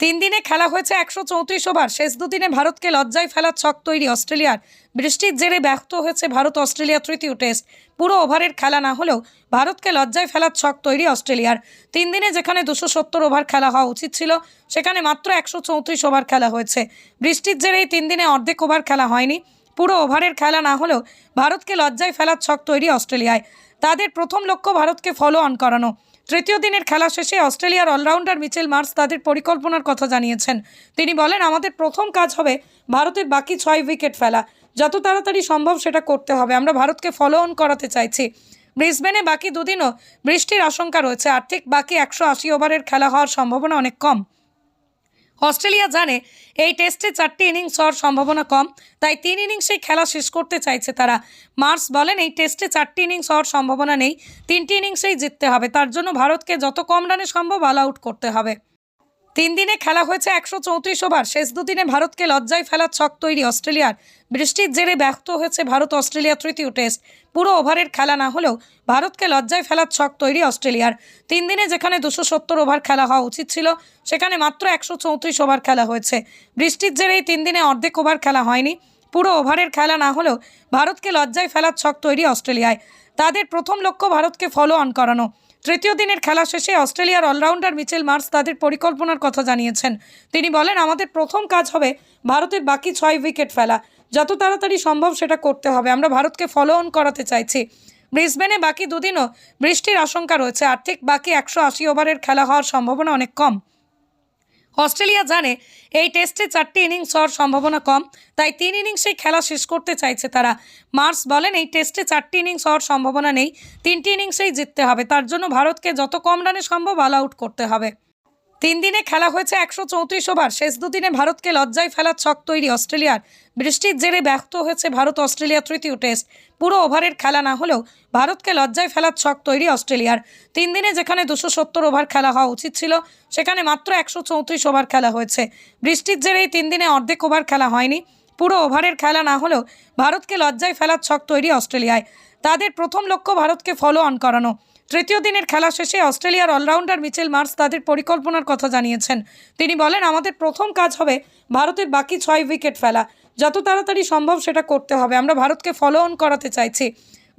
তিন দিনে খেলা হয়েছে একশো চৌত্রিশ ওভার। শেষ দুদিনে ভারতকে লজ্জায় ফেলার ছক তৈরি অস্ট্রেলিয়ার। বৃষ্টির জেরে ব্যর্থ হয়েছে ভারত অস্ট্রেলিয়া তৃতীয় টেস্ট। পুরো ওভারের খেলা না হলেও ভারতকে লজ্জায় ফেলার ছক তৈরি অস্ট্রেলিয়ার। তিন দিনে যেখানে দুশো সত্তর ওভার খেলা হওয়া উচিত ছিল, সেখানে মাত্র একশো চৌত্রিশ ওভার খেলা হয়েছে। বৃষ্টির জেরে এই তিন দিনে অর্ধেক ওভার খেলা হয়নি। পুরো ওভারের খেলা না হলেও ভারতকে লজ্জায় ফেলার ছক তৈরি অস্ট্রেলিয়ায়। তাদের প্রথম লক্ষ্য ভারতকে ফলো অন করানো। তৃতীয় দিনের খেলা শেষে অস্ট্রেলিয়ার অলরাউন্ডার মিচেল মার্স তাদের পরিকল্পনার কথা জানিয়েছেন। তিনি বলেন, আমাদের প্রথম কাজ হবে ভারতের বাকি ছয় উইকেট ফেলা। যত তাড়াতাড়ি সম্ভব সেটা করতে হবে। আমরা ভারতকে ফলো অন করাতে চাইছি। ব্রিসবেনে বাকি দুদিনও বৃষ্টির আশঙ্কা রয়েছে। আর্থিক বাকি একশো আশি ওভারের খেলা হওয়ার সম্ভাবনা অনেক কম। অস্ট্রেলিয়া জানে এই টেস্টে চারটি ইনিংস হওয়ার সম্ভাবনা কম, তাই তিন ইনিংসেই খেলা শেষ করতে চাইছে তারা। মার্স বলেন, এই টেস্টে চারটি ইনিংস হওয়ার সম্ভাবনা নেই, তিনটি ইনিংসেই জিততে হবে। তার জন্য ভারতকে যত কম রানে সম্ভব অল আউট করতে হবে। তিন দিনে খেলা হয়েছে একশো চৌত্রিশ ওভার। শেষ দুদিনে ভারতকে লজ্জায় ফেলার ছক তৈরি অস্ট্রেলিয়ার। বৃষ্টির জেরে ব্যর্থ হয়েছে ভারত অস্ট্রেলিয়া তৃতীয় টেস্ট। পুরো ওভারের খেলা না হলেও ভারতকে লজ্জায় ফেলার ছক তৈরি অস্ট্রেলিয়ার। তিন দিনে যেখানে দুশো সত্তর ওভার খেলা হওয়া উচিত ছিল, সেখানে মাত্র একশো চৌত্রিশ ওভার খেলা হয়েছে। বৃষ্টির জেরে এই তিন দিনে অর্ধেক ওভার খেলা হয়নি। পুরো ওভারের খেলা না হলেও ভারতকে লজ্জায় ফেলার ছক তৈরি অস্ট্রেলিয়ায়। তাদের প্রথম লক্ষ্য ভারতকে ফলো অন করানো। তৃতীয় দিনের খেলা শেষে অস্ট্রেলিয়ার অলরাউন্ডার মিচেল মার্স তাদের পরিকল্পনার কথা জানিয়েছেন। তিনি বলেন, আমাদের প্রথম কাজ হবে ভারতের বাকি ছয় উইকেট ফেলা। যত তাড়াতাড়ি সম্ভব সেটা করতে হবে। আমরা ভারতকে ফলো অন করাতে চাইছি। ব্রিসবেনে বাকি দুদিনও বৃষ্টির আশঙ্কা রয়েছে। আর্থিক বাকি একশো আশি ওভারের খেলা হওয়ার সম্ভাবনা অনেক কম। অস্ট্রেলিয়া জানে এই টেস্টে চারটি ইনিংস হওয়ার সম্ভাবনা কম, তাই তিন ইনিংসেই খেলা শেষ করতে চাইছে তারা। মার্স বলেন, এই টেস্টে চারটি ইনিংস হওয়ার সম্ভাবনা নেই, তিনটি ইনিংসেই জিততে হবে। তার জন্য ভারতকে যত কম রানে সম্ভব অল আউট করতে হবে। তিন দিনে খেলা হয়েছে একশো চৌত্রিশ ওভার। শেষ দুদিনে ভারতকে লজ্জায় ফেলার ছক তৈরি অস্ট্রেলিয়ার। বৃষ্টির জেরে ব্যর্থ হয়েছে ভারত অস্ট্রেলিয়া তৃতীয় টেস্ট। পুরো ওভারের খেলা না হলেও ভারতকে লজ্জায় ফেলার ছক তৈরি অস্ট্রেলিয়ার। তিন দিনে যেখানে দুশো সত্তর ওভার খেলা হওয়া উচিত ছিল, সেখানে মাত্র একশো চৌত্রিশ ওভার খেলা হয়েছে। বৃষ্টির জেরে এই তিন দিনে অর্ধেক ওভার খেলা হয়নি। পুরো ওভারের খেলা না হলেও ভারতকে লজ্জায় ফেলার ছক তৈরি অস্ট্রেলিয়ায়। তাদের প্রথম লক্ষ্য ভারতকে ফলো অন করানো। তৃতীয় দিনের খেলা শেষে অস্ট্রেলিয়ার অলরাউন্ডার মিচেল মার্স তাদের পরিকল্পনার কথা জানিয়েছেন। তিনি বলেন, আমাদের প্রথম কাজ হবে ভারতের বাকি ছয় উইকেট ফেলা। যত তাড়াতাড়ি সম্ভব সেটা করতে হবে। আমরা ভারতকে ফলো অন করাতে চাইছি।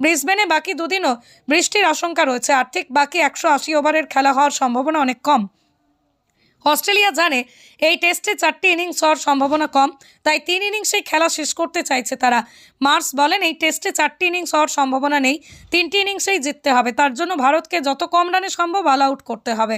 ব্রিসবেনে বাকি দুদিনও বৃষ্টির আশঙ্কা রয়েছে। আর্থিক বাকি একশো আশি ওভারের খেলা হওয়ার সম্ভাবনা অনেক কম। অস্ট্রেলিয়া জানে এই টেস্টে চারটি ইনিংস হওয়ার সম্ভাবনা কম, তাই তিন ইনিংসেই খেলা শেষ করতে চাইছে তারা। মার্স বলেন, এই টেস্টে চারটি ইনিংস হওয়ার সম্ভাবনা নেই, তিনটি ইনিংসেই জিততে হবে। তার জন্য ভারতকে যত কম রানে সম্ভব অল আউট করতে হবে।